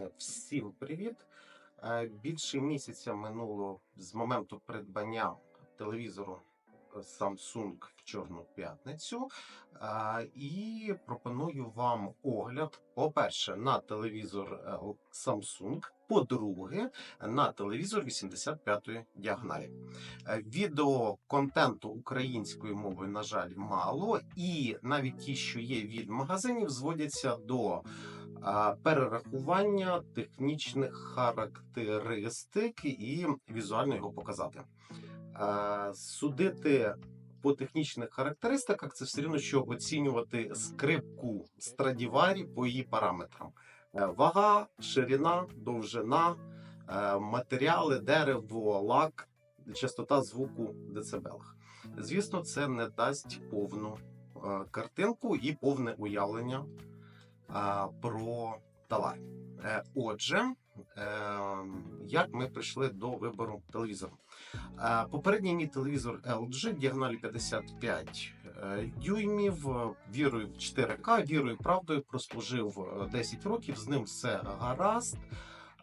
Е, Всім привіт! Е, Більше місяця минуло з моменту придбання телевізору е, Samsung в Чорну п'ятницю. І пропоную вам огляд, по-перше, на телевізор Samsung, по-друге, на телевізор 85-ї діагоналі. Е, Відео контенту українською мовою, на жаль, мало, і навіть ті, що є від магазинів, зводяться до перерахування технічних характеристик і візуально його показати. Судити по технічних характеристиках це все рівно, що оцінювати скрипку Страдіварі по її параметрам: Е, вага, ширина, довжина, е, матеріали, дерево, лак, частота звуку в децибелах. Звісно, це не дасть повну е, картинку і повне уявлення про товар. Е, Отже, е, як ми прийшли до вибору телевізору? Е, Попередній мій телевізор LG діагоналі 55 е, дюймів, е, вірою в 4К, вірою правдою прослужив е, 10 років. З ним все гаразд.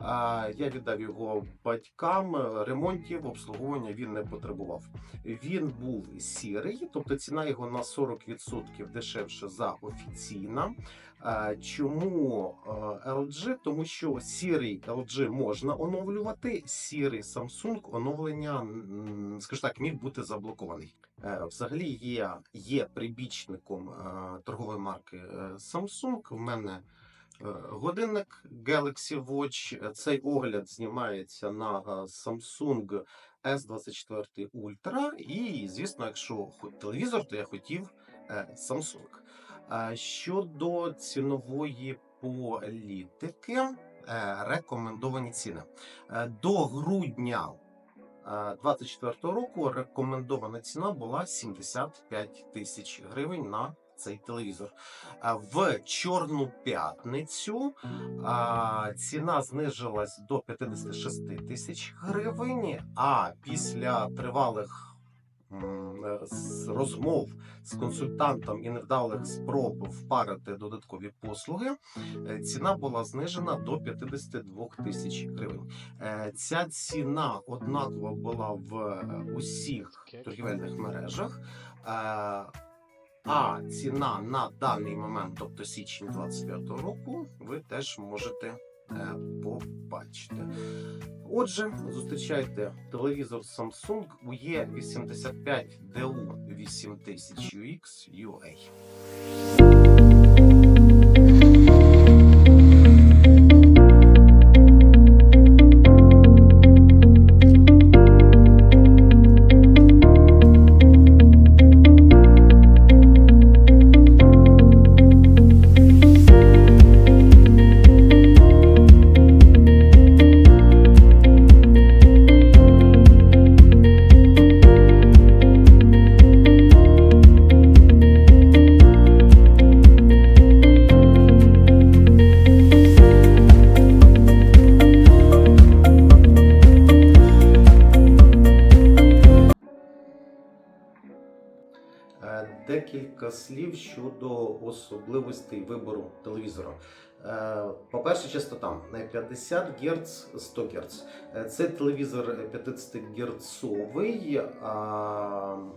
Я віддав його батькам. е, Ремонтів, обслуговування він не потребував. Він був сірий, тобто ціна його на 40% дешевше за офіційна. Е, Чому е, LG? Тому що сірий LG можна оновлювати, сірий Samsung оновлення, скажімо так, міг бути заблокований. Е, Взагалі є, є прибічником е, торгової марки е, Samsung. В мене е, годинник Galaxy Watch. Цей огляд знімається на е, Samsung S24 Ultra. І, звісно, якщо телевізор, то я хотів е, Samsung. Щодо цінової політики, е, рекомендовані ціни. Е, До грудня 2024 року рекомендована ціна була 75 тисяч гривень на цей телевізор. В чорну п'ятницю ціна знежилась до 56 тисяч гривень. А після тривалих е, розмов з консультантом і невдалих спроб впарити додаткові послуги, е, ціна була знижена до 52 тисяч гривень. Е, Ця ціна однакова була в усіх торгівельних мережах. А ціна на даний момент, тобто січень 25 року, ви теж можете е, побачити. Отже, зустрічайте телевізор Samsung UE85 DU 8000 UX UA. Декілька слів щодо особливостей вибору телевізора. Е, По-перше, частота на 50 Гц 100 Гц. Це телевізор 50 герцовий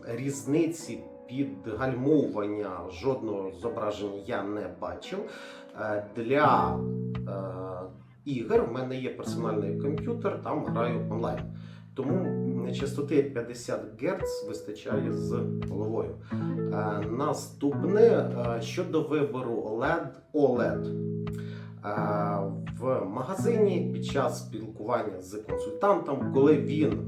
різниці підгальмовування жодного зображення я не бачив. Е, Для е, ігор в мене є персональний комп'ютер, там граю онлайн. Тому частоти 50 Гц вистачає з головою. Е, Наступне е, щодо вибору LED OLED. Е, В магазині під час спілкування з консультантом, коли він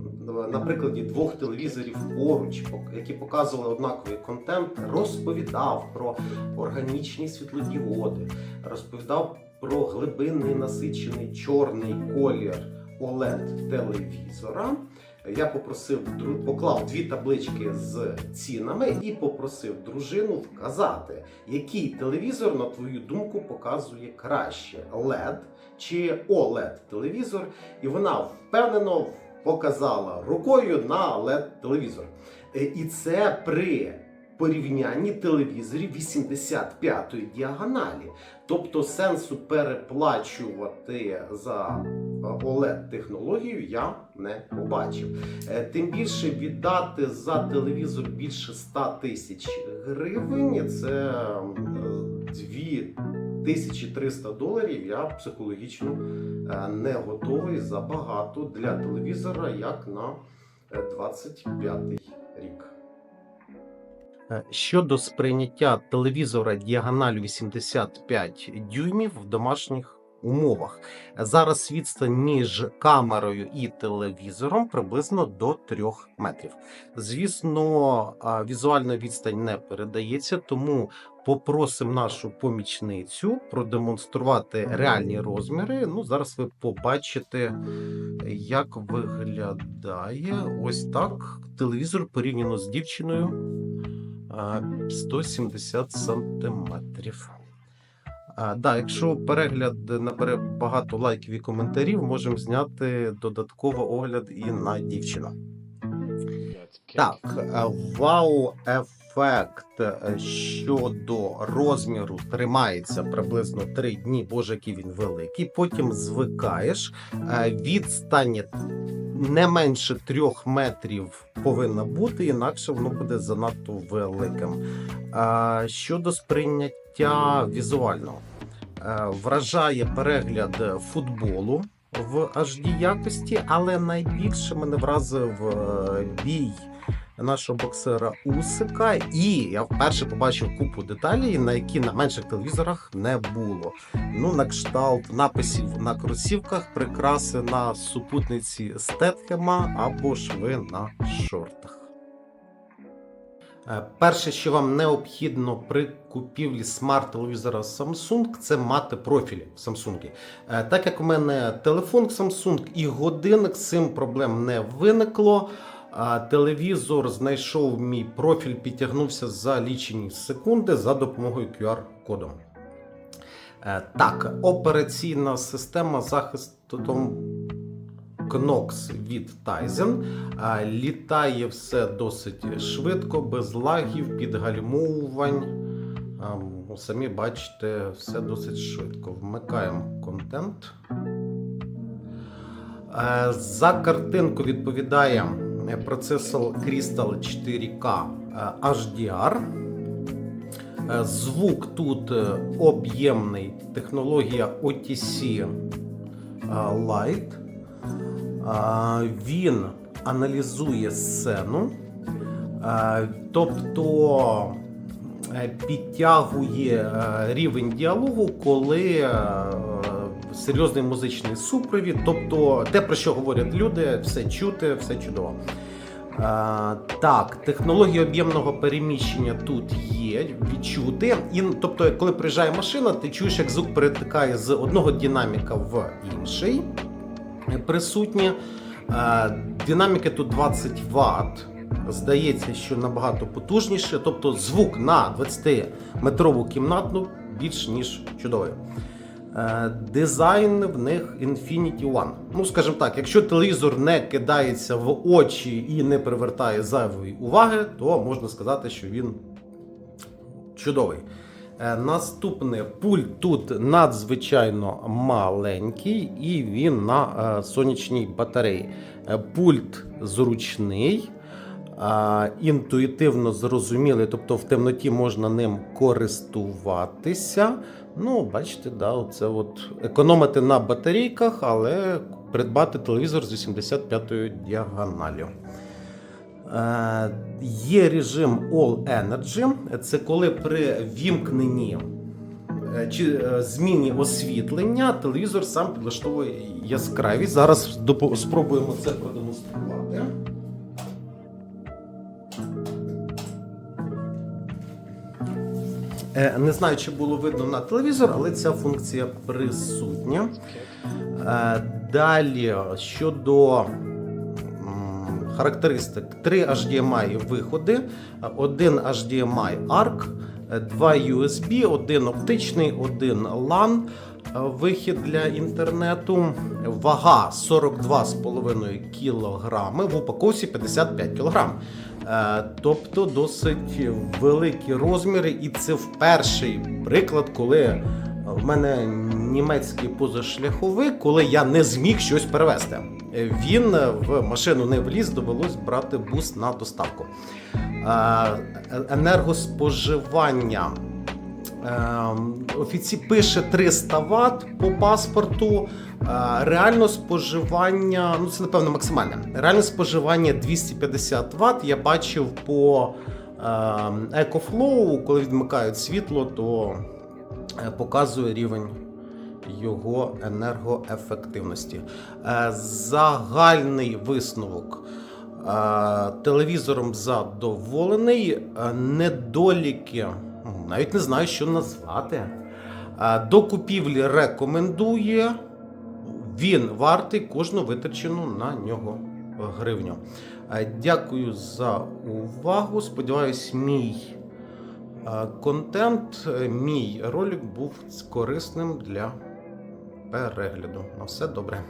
на прикладі двох телевізорів поруч, які показували однаковий контент, розповідав про органічні світлодіоди, розповідав про глибинний насичений чорний колір OLED телевізора. Я попросив поклав дві таблички з цінами і попросив дружину вказати, який телевізор, на твою думку, показує краще LED чи OLED телевізор. І вона впевнено показала рукою на LED телевізор. Е, І це при порівнянні телевізорів 85-ї діагоналі. Тобто сенсу переплачувати за oled технологію я не побачив. Е, Тим більше віддати за телевізор більше 100 тисяч гривень це м, е, 2300 доларів. Я психологічно е, не готовий забагато для телевізора, як на е, 25 рік. Е, Щодо сприйняття телевізора діагоналю 85 дюймів в домашніх умовах. Зараз відстань між камерою і телевізором приблизно до 3 метрів. Звісно, візуальна відстань не передається, тому попросимо нашу помічницю продемонструвати реальні розміри. Ну, зараз ви побачите, як виглядає ось так телевізор порівняно з дівчиною. А, 170 сантиметрів. А, да, якщо перегляд набере багато лайків і коментарів, можемо зняти додатково огляд і на дівчину. Так, е, вау-ефект е, щодо розміру тримається приблизно 3 дні, боже, який він великий. Потім звикаєш. Е, Відстань не менше 3 метрів повинна бути, інакше воно буде занадто великим. Щодо сприйняття візуального, вражає перегляд футболу в HD якості, але найбільше мене вразив е, бій нашого боксера Усика, і я вперше побачив купу деталей, на які на менших телевізорах не було. Ну, на кшталт написів на кросівках, прикраси на супутниці Стетхема або шви на шортах. Е, Перше, що вам необхідно при купівлі смарт-телевізора Samsung, це мати профіль Samsung. Е, Так як у мене телефон Samsung і годинник, цим проблем не виникло. Телевізор знайшов мій профіль, підтягнувся за лічені секунди за допомогою QR-коду. Е, Так, операційна система захисту Knox від Tizen. Літає все досить швидко, без лагів, підгальмовувань. Ну, Самі бачите, все досить швидко. Вмикаємо контент. За картинку відповідає процесор Crystal 4K е, HDR. Звук тут е, об'ємний, технологія OTC е. А, Він аналізує сцену, тобто е, підтягує е, рівень діалогу, коли е, серйозний музичний супровід, тобто те, про що говорять люди, все чути, все чудово. Так, технологія об'ємного переміщення тут є, відчути. І, тобто, коли приїжджає машина, ти чуєш, як звук перетикає з одного динаміка в інший присутні. Е, Динаміки тут 20 Вт. Здається, що набагато потужніше. Тобто звук на 20-метрову кімнатну більш ніж чудовий. Е, Дизайн в них Infinity One. Ну, скажімо так, якщо телевізор не кидається в очі і не привертає зайвої уваги, то можна сказати, що він чудовий. Е, Наступне пульт тут надзвичайно маленький, і він на е, сонячній батареї. Е, Пульт зручний, інтуїтивно зрозумілий, тобто в темноті можна ним користуватися. Ну, бачите, да, оце от економити на батарейках, але придбати телевізор з 85-ю діагоналю. Є режим All Energy. Це коли при вімкненні е, чи е, зміні освітлення телевізор сам підлаштовує яскравість. Зараз спробуємо це продемонструвати. Е, Не знаю, чи було видно на телевізор, але ця функція присутня. Далі щодо характеристик: 3 HDMI виходи, один HDMI ARC, е, два USB, один оптичний, один LAN. Вихід для інтернету, вага 42,5 кг, в упаковці 55 кг. Е, Тобто досить великі розміри, і це вперший приклад, коли в мене німецький позашляховик, коли я не зміг щось перевезти. Він в машину не вліз, довелось брати бус на доставку. Е, Енергоспоживання. Ем, Офіці пише 300 Вт по паспорту. Е, Реально споживання, ну це напевно максимальне. Реальне споживання 250 Вт. Я бачив по ем, EcoFlow, коли відмикають світло, то е, показує рівень його енергоефективності. Е, Загальний висновок. Е, Телевізором задоволений. Е, Недоліки, ну, навіть не знаю, що назвати. До купівлі рекомендує. Він вартий кожну витрачену на нього гривню. Дякую за увагу. Сподіваюсь, мій контент, мій ролик був корисним для перегляду. На все добре.